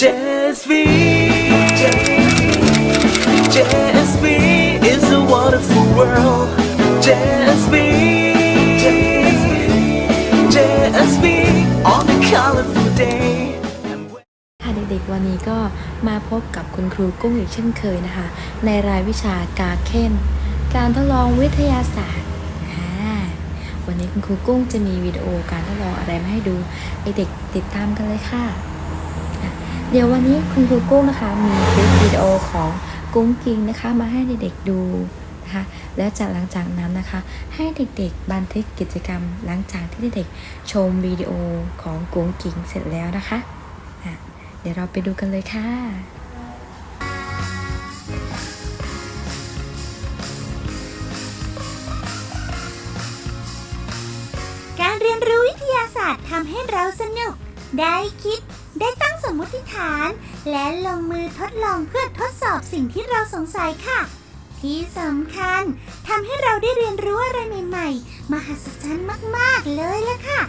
JSV JSV is a wonderful world JSV JSV on a colorful day ค่ะเด็กๆวันนี้ก็มาพบกับคุณครูกุ้งอีกเช่นเคยนะคะ ในรายวิชากาเค้นการทดลองวิทยาศาสตร์วันนี้คุณครูกุ้งจะมีวิดีโอการทดลองอะไรมาให้ดูไอเด็กติดตามกันเลยค่ะ เดี๋ยววันนี้คุณครูกุ้งนะคะ มีคลิปวิดีโอของกุ้งกิงนะคะ มาให้เด็กๆดูนะคะ แล้วจากหลังจากนั้นนะคะ ให้เด็กๆบันทึกกิจกรรม หลังจากที่เด็กๆชมวิดีโอของกุ้งกิงเสร็จแล้วนะคะะเดี๋ยวเราไปดูกันเลยค่ะการเรียนรู้วิทยาศาสตร์ทำให้เราสนุก ได้คิด ได้ตั้งสมมติฐาน และลงมือทดลองเพื่อทดสอบสิ่งที่เราสงสัยค่ะ ที่สำคัญทำให้เราได้เรียนรู้อะไรใหม่ๆ มหัศจรรย์มากๆเลยละค่ะ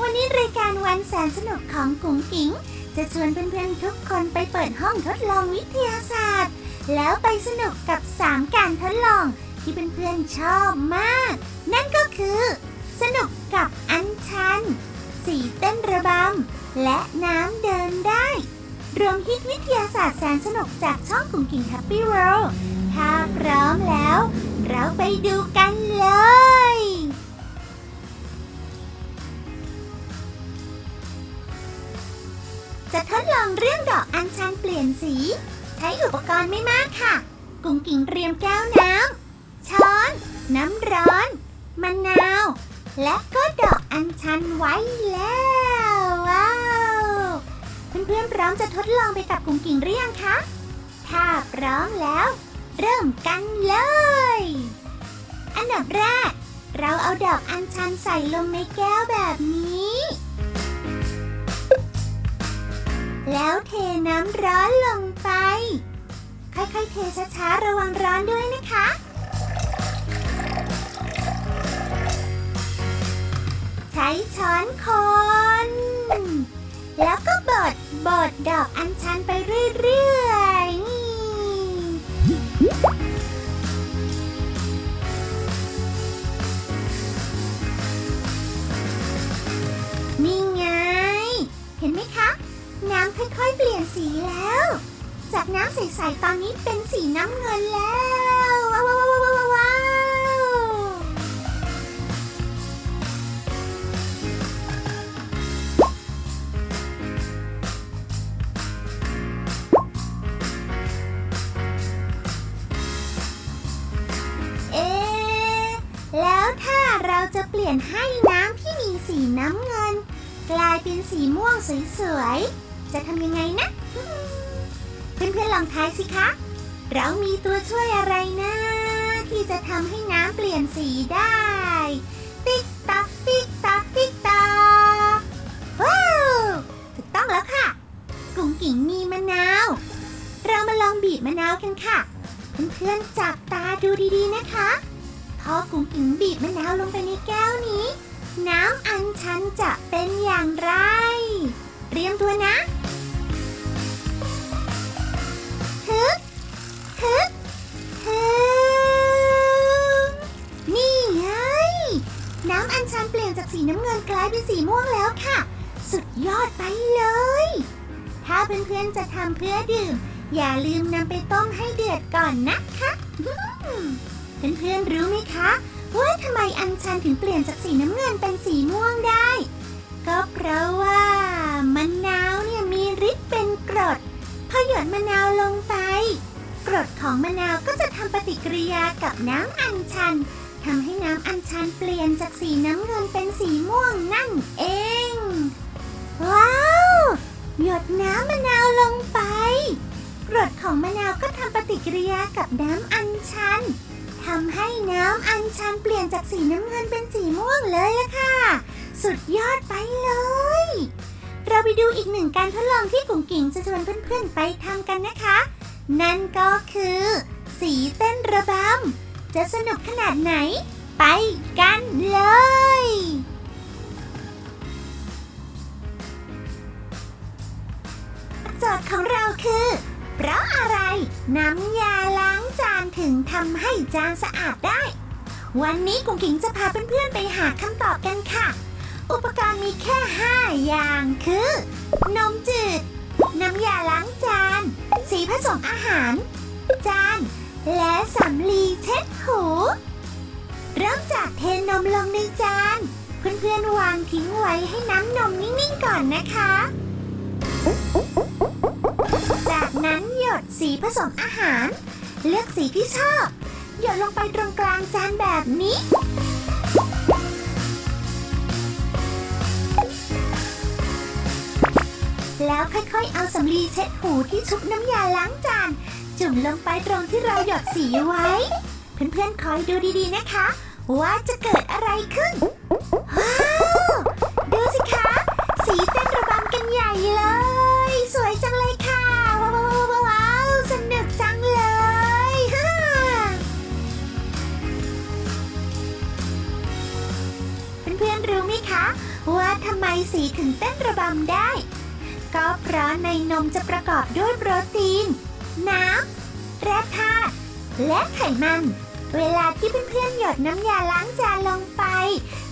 วันนี้รายการวันแสนสนุกของกุ๋งกิ๋งจะชวนเพื่อนๆทุกคนไปเปิดห้องทดลองวิทยาศาสตร์ แล้วไปสนุกกับ 3 การทดลองที่เพื่อนๆชอบมาก นั่นก็คือ สนุกกับ และน้ำเดินได้ รวมฮิตวิทยาศาสตร์แสนสนุกจากช่องกุ่งกิ่งแฮปปี้เวิลด์ถ้าพร้อมแล้ว เราไปดูกันเลย จะทดลองเรื่องดอกอัญชันเปลี่ยนสี ใช้อุปกรณ์ไม่มากค่ะ กุ่งกิ่งเตรียมแก้วน้ำช้อน น้ำร้อนมะนาว และก็ดอกอัญชันไว้แล้วว้าว เพื่อนๆพร้อมจะทดลองไปกับกุ่งกิ่งหรือยังคะ ถ้าพร้อมแล้ว เริ่มกันเลย อันดับแรก เราเอาดอกอัญชันใส่ลงในแก้วแบบนี้ แล้วเทน้ำร้อนลงไป ค่อยๆ เทช้าๆ ระวังร้อนด้วยนะคะใช้ช้อนคน แล้วก็ บดบดดอกอัญชันไปเรื่อยๆนี่นี่ไง เห็นไหมคะ น้ำค่อยๆเปลี่ยนสีแล้ว จากน้ำใสๆตอนนี้เป็นสีน้ำเงินแล้ว สวยๆ จะทำยังไงนะ เพื่อนๆลองทายสิคะ เรามีตัวช่วยอะไรนะ ที่จะทำให้น้ำเปลี่ยนสีได้ ติ๊กตักติ๊กตักติ๊กตักว้าวถูกต้องแล้วค่ะ กุ๋งกิ่งมีมะนาว เรามาลองบีบมะนาวกันค่ะ เพื่อนๆจับตาดูดีๆนะคะพอกุ้งกิ่งบีบมะนาวลงไปในแก้วนี้ น้ำอัญชันจะเป็นอย่างไร รียมตัวนะฮึบฮึบฮึบนี่ไงน้ำอัญชันเปลี่ยนจากสีน้ำเงินกลายเป็นสีม่วงแล้วค่ะ สุดยอดไปเลย ถ้าเพื่อนๆจะทำเพื่อดื่ม อย่าลืมนำไปต้มให้เดือดก่อนนะคะเพื่อนๆรู้ไหมคะว่าทำไมอัญชันถึงเปลี่ยนจากสีน้ำเงินเป็นสีม่วงได้ ก็เพราะว่า ดมะนาวลงไป กรดของมะนาวก็จะทำปฏิกิริยากับน้ำอัญชันทำให้น้ำอัญชันเปลี่ยนจากสีน้ำเงินเป็นสีม่วงนั่นเอง ว้าว หยดน้ำมะนาวลงไป กรดของมะนาวก็ทำปฏิกิริยากับน้ำอัญชันทำให้น้ำอัญชันเปลี่ยนจากสีน้ำเงินเป็นสีม่วงเลยละค่ะ สุดยอดไปเลย เราไปดูอีกหนึ่งการทดลองที่กุ๋งกิ่งจะชวนเพื่อนๆไปทำกันนะคะ นั่นก็คือ สีเต้นระบำ จะสนุกขนาดไหน ไปกันเลยจโจทย์ของเราคือ เพราะอะไรน้ำยาล้างจานถึงทำให้จานสะอาดได้ วันนี้กุ้งกิงจะพาเพื่อนๆไปหาคำตอบกันค่ะ อุปกรณ์มีแค่ 5 อย่างคือ นมจืด น้ำยาล้างจาน สีผสมอาหาร จาน และสำลีเช็ดหู เริ่มจากเทนมลงในจาน เพื่อนๆวางทิ้งไว้ให้น้ำนมนิ่งๆก่อนนะคะ จากนั้นหยดสีผสมอาหาร เลือกสีที่ชอบ หยดลงไปตรงกลางจานแบบนี้ แล้วค่อยๆ เอาสำลีเช็ดหูที่ชุบน้ำยาล้างจาน จุ่มลงไปตรงที่เราหยดสีไว้ เพื่อนๆคอยดูดีๆนะคะ ว่าจะเกิดอะไรขึ้น ว้าว ดูสิคะ สีเต้นระบำกันใหญ่เลย สวยจังเลยค่ะ ว้าวว้าวว้าวว้าวสนุกจังเลยฮ่าเพื่อนๆรู้ไหมคะ ว่าทำไมสีถึงเต้นระบำได้ ก็เพราะในนมจะประกอบด้วยโปรตีน น้ำแร่ธาตุและไขมัน เวลาที่เพื่อนๆหยดน้ำยาล้างจานลงไป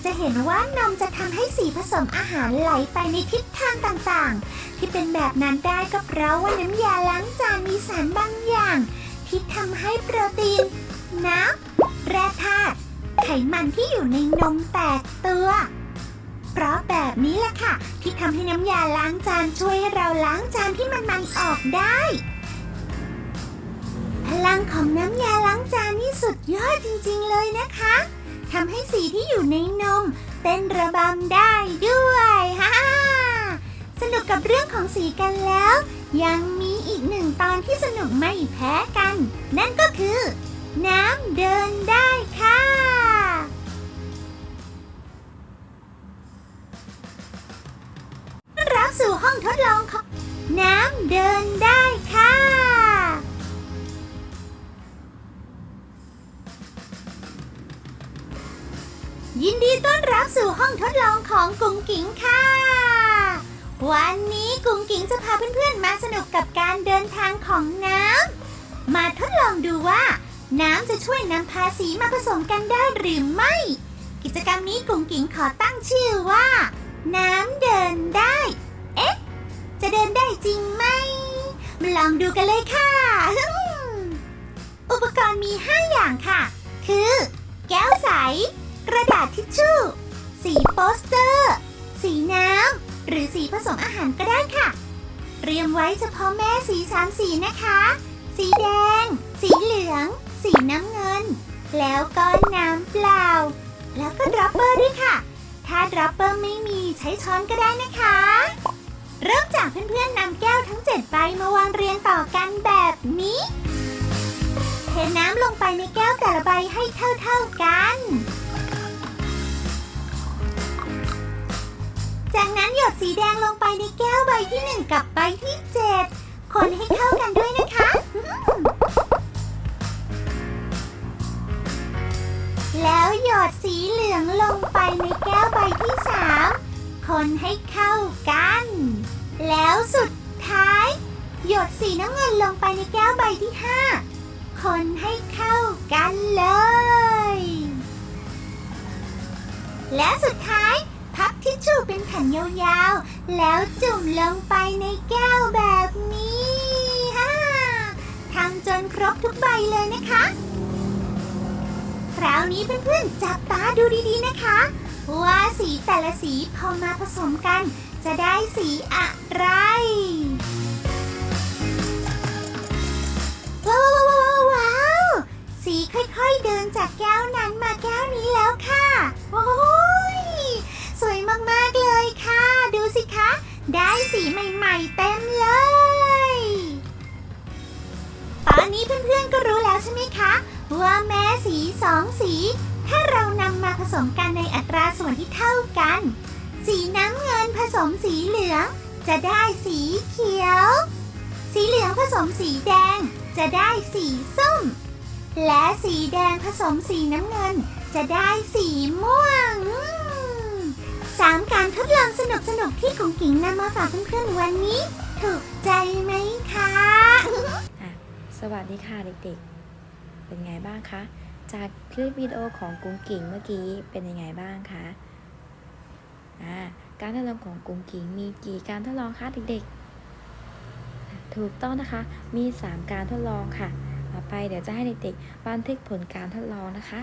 จะเห็นว่านมจะทำให้สีผสมอาหารไหลไปในทิศทางต่างๆ ที่เป็นแบบนั้นได้ก็เพราะว่าน้ำยาล้างจานมีสารบางอย่าง ที่ทำให้โปรตีน น้ำแร่ธาตุไขมันที่อยู่ในนมแตกตัว นี้แหละค่ะ ที่ทำให้น้ำยาล้างจานช่วยให้เราล้างจานที่มันมันออกได้ พลังของน้ำยาล้างจานนี่สุดยอดจริงๆเลยนะคะทำให้สีที่อยู่ในนมเต้นระบำได้ด้วยฮ่าสนุกกับเรื่องของสีกันแล้ว ยังมีอีกหนึ่งตอนที่สนุกไม่แพ้กัน นั่นก็คือ น้ำเดินได้ค่ะ สู่ห้องทดลองของน้ำเดินได้ค่ะ ยินดีต้อนรับสู่ห้องทดลองของกุ้งกิ๋งค่ะ วันนี้กุ้งกิ๋งจะพาเพื่อนๆมาสนุกกับการเดินทางของน้ำ มาทดลองดูว่าน้ำจะช่วยนำพาสีมาผสมกันได้หรือไม่ กิจกรรมนี้กุ้งกิ๋งขอตั้งชื่อว่า น้ำเดินได้ จะเดินได้จริงไหม มาลองดูกันเลยค่ะ อุปกรณ์มี 5 อย่างค่ะ คือ แก้วใส กระดาษทิชชู่ สีโปสเตอร์ สีน้ำ หรือสีผสมอาหารก็ได้ค่ะ เตรียมไว้เฉพาะแม่สีสามสีนะคะ สีแดง สีเหลือง สีน้ำเงิน แล้วก็น้ำเปล่า แล้วก็ดรอปเปอร์ด้วยค่ะ ถ้าดรอปเปอร์ไม่มีใช้ช้อนก็ได้นะคะ เริ่มจากเพื่อนๆนำแก้วทั้ง 7 ใบมาวางเรียงต่อกันแบบนี้ เทน้ำลงไปในแก้วแต่ละใบให้เท่าๆกัน จากนั้นหยดสีแดงลงไปในแก้วใบที่ 1 กับใบที่ 7 คนให้เข้ากันด้วยนะคะ แล้วหยดสีเหลืองลงไปในแก้วใบที่ 3 คนให้เข้ากัน แล้วสุดท้าย หยดสีน้ำเงินลงไปในแก้วใบที่ 5 คนให้เข้ากันเลย และสุดท้ายพับทิชชู่เป็นแผ่นยาวๆ แล้วจุ่มลงไปในแก้วแบบนี้ฮ่าทำจนครบทุกใบเลยนะคะ คราวนี้เพื่อนๆจับตาดูดีๆนะคะ ว่าสีแต่ละสีพอมาผสมกัน จะได้สีอะไรว้าวว้าวว้าวาวสีค่อยๆเดินจากแก้วนั้นมาแก้วนี้แล้วค่ะ โอ้ยสวยมากๆเลยค่ะ ดูสิคะ ได้สีใหม่ๆเต็มเลย ตอนนี้เพื่อนๆก็รู้แล้วใช่ไหมคะ ว่าแม้สีสองสี ถ้าเรานำมาผสมกันในอัตราส่วนที่เท่ากัน สีน้ำเงินผสมสีเหลือง จะได้สีเขียว สีเหลืองผสมสีแดง จะได้สีส้ม และสีแดงผสมสีน้ำเงิน จะได้สีม่วงสามการทดลองสนุกๆที่กุงกิ๋งนำมาฝากเพื่อนๆวันนี้ ถูกใจไหมคะ สวัสดีค่ะเด็กๆ เป็นไงบ้างคะ จากคลิปวิดีโอของกุ้งกิ่งเมื่อกี้เป็นยังไงบ้างคะอ่าการทดลองของกุ้งกิ่งมีกี่การทดลองคะเด็กๆ ถูกต้องนะคะ มี 3 การทดลองค่ะ ต่อไปเดี๋ยวจะให้เด็กๆบันทึกผลการทดลองนะคะ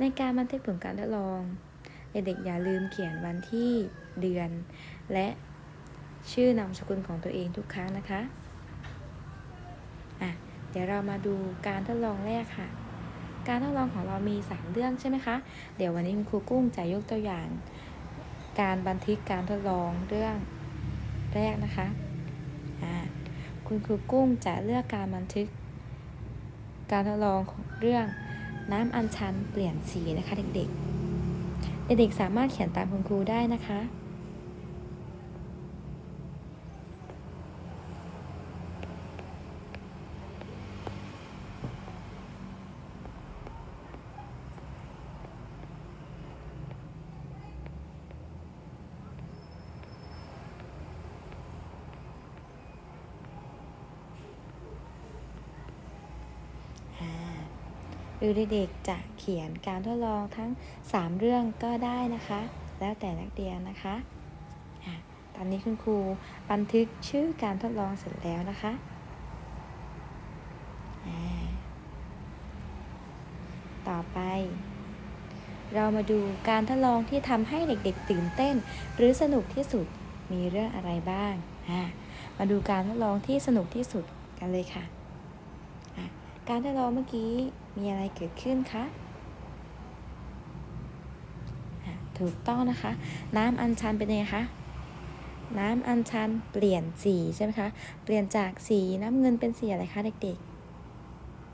ในการบันทึกผลการทดลอง เด็กๆอย่าลืมเขียนวันที่เดือน และชื่อนามสกุลของตัวเองทุกครั้งนะคะ อะ เดี๋ยวเรามาดูการทดลองแรกค่ะ การทดลองของเรามี 3 เรื่องใช่ไหมคะ เดี๋ยววันนี้คุณครูกุ้งจะยกตัวอย่าง การบันทึกการทดลองเรื่องแรกนะคะคุณครูกุ้งจะเลือกการบันทึก การทดลองของเรื่องน้ำอัญชันเปลี่ยนสีนะคะเด็กๆ เด็กๆสามารถเขียนตามคุณครูได้นะคะ หรือเด็กๆจะเขียนการทดลองทั้ง 3 เรื่องก็ได้นะคะ แล้วแต่นักเรียนนะคะตอนนี้คุณครูบันทึกชื่อการทดลองเสร็จแล้วนะคะต่อไป เรามาดูการทดลองที่ทำให้เด็กๆตื่นเต้น หรือสนุกที่สุดมีเรื่องอะไรบ้าง มาดูการทดลองที่สนุกที่สุดกันเลยค่ะ การทดลองเมื่อกี้มีอะไรเกิดขึ้นคะถูกต้องนะคะ น้ำอัญชันเป็นยังไงคะน้ำอัญชันเปลี่ยนสีใช่ไหมคะ เปลี่ยนจากสีน้ำเงินเป็นสีอะไรคะเด็ก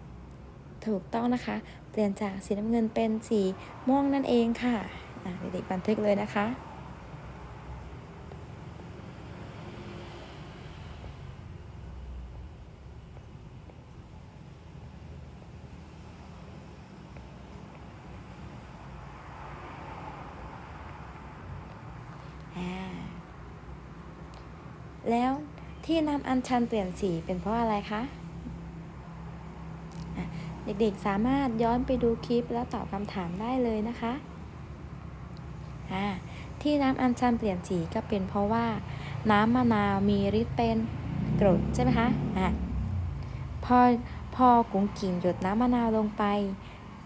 ๆ ถูกต้องนะคะ เปลี่ยนจากสีน้ำเงินเป็นสีม่วงนั่นเองค่ะอะเด็กๆบันทึกเลยนะคะ อ่า แล้วที่น้ำอัญชันเปลี่ยนสีเป็นเพราะอะไรคะเด็กๆสามารถย้อนไปดูคลิปแล้วตอบคำถามได้เลยนะคะที่น้ำอัญชันเปลี่ยนสีก็เป็นเพราะว่าน้ำมะนาวมีฤทธิ์เป็นกรดใช่ไหมคะอะพอพอกุ้งกิ่งหยดน้ำมะนาวลงไป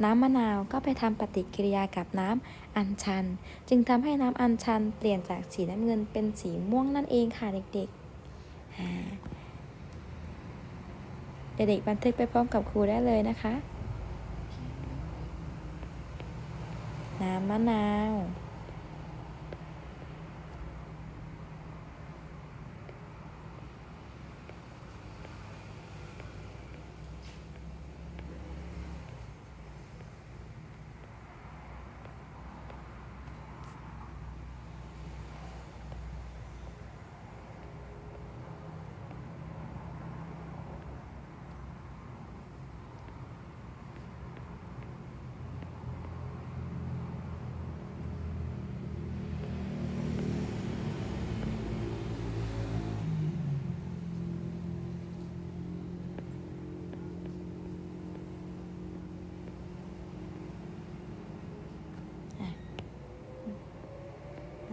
น้ำมะนาวก็ไปทำปฏิกิริยากับน้ำอัญชัน จึงทำให้น้ำอัญชันเปลี่ยนจากสีน้ำเงินเป็นสีม่วงนั่นเองค่ะเด็กๆ เด็กๆบันทึกไปพร้อมกับครูได้เลยนะคะ น้ำมะนาว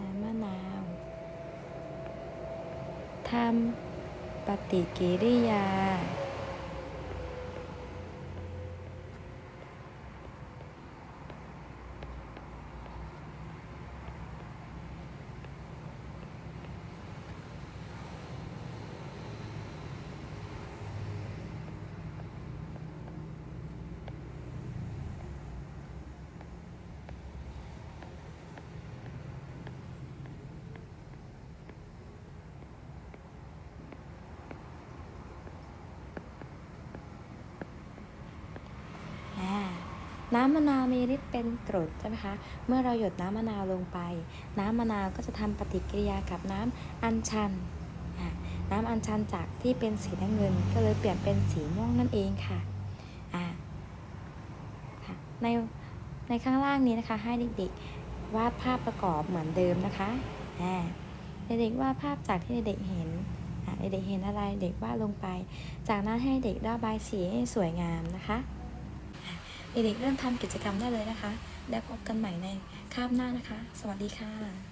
น้ำมะนาว ทำปฏิกิริยา อ่า น้ำมะนาวมีฤทธิ์เป็นกรดใช่ไหมคะ เมื่อเราหยดน้ำมะนาวลงไป น้ำมะนาวก็จะทำปฏิกิริยากับน้ำอัญชัน น้ำอัญชันจากที่เป็นสีน้ำเงิน ก็เลยเปลี่ยนเป็นสีม่วงนั่นเองค่ะะในในข้างล่างนี้นะคะ ให้เด็กๆวาดภาพประกอบเหมือนเดิมนะคะเด็กๆวาดภาพจากที่เด็กเห็นเด็กเห็นอะไรเด็กวาดลงไป จากนั้นให้เด็กระบายสีให้สวยงามนะคะ เด็กๆเริ่มทำกิจกรรมได้เลยนะคะ แล้วพบกันใหม่ในคาบหน้านะคะ สวัสดีค่ะ